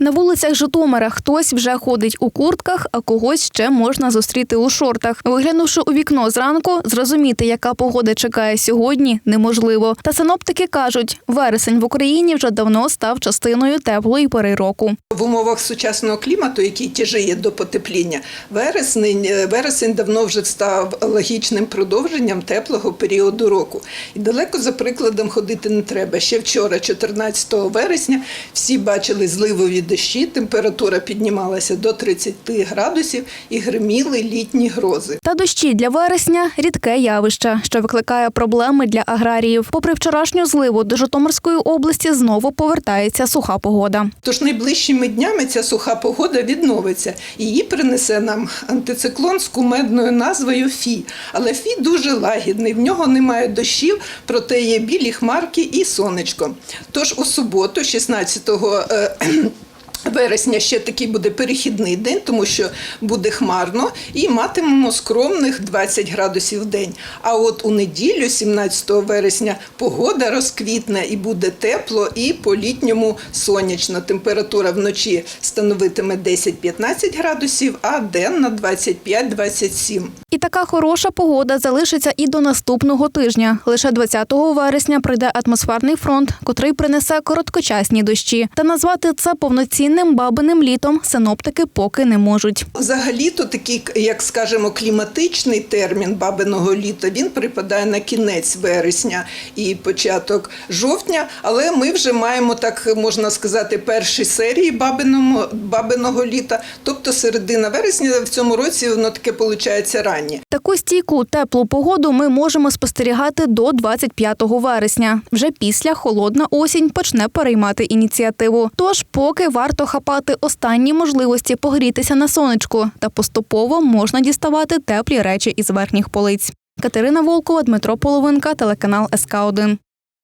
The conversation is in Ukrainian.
На вулицях Житомира хтось вже ходить у куртках, а когось ще можна зустріти у шортах. Виглянувши у вікно зранку, зрозуміти, яка погода чекає сьогодні, неможливо. Та синоптики кажуть, вересень в Україні вже давно став частиною теплої пори року. В умовах сучасного клімату, який тяжіє до потепління, вересень, е, вересень давно вже став логічним продовженням теплого періоду року. І далеко за прикладом ходити не треба. Ще вчора, 14 вересня, всі бачили зливові дощі, температура піднімалася до 30 градусів і гриміли літні грози. Та дощі для вересня рідке явище, що викликає проблеми для аграріїв. Попри вчорашню зливу, до Житомирської області знову повертається суха погода. Тож найближчими днями ця суха погода відновиться. Її принесе нам антициклон з кумедною назвою Фі. Але Фі дуже лагідний, в нього немає дощів, проте є білі хмарки і сонечко. Тож у суботу, 16 е, Вересня ще такий буде перехідний день, тому що буде хмарно, і матимемо скромних 20 градусів в день. А от у неділю, 17 вересня, погода розквітне і буде тепло, і по-літньому сонячно. Температура вночі становитиме 10-15 градусів, а денна 25-27. І така хороша погода залишиться і до наступного тижня. Лише 20 вересня прийде атмосферний фронт, котрий принесе короткочасні дощі. Та назвати це повноцінним бабиним літом синоптики поки не можуть. Взагалі-то такий, як скажемо, кліматичний термін бабиного літа, він припадає на кінець вересня і початок жовтня, але ми вже маємо, так можна сказати, перші серії бабиного, бабиного літа, тобто середина вересня в цьому році воно таке виходить раннє. Таку стійку теплу погоду ми можемо спостерігати до 25 вересня. Вже після холодна осінь почне переймати ініціативу. Тож, поки варто хапати останні можливості погрітися на сонечку, та поступово можна діставати теплі речі із верхніх полиць. Катерина Волкова, Дмитро Половинка, телеканал СК 1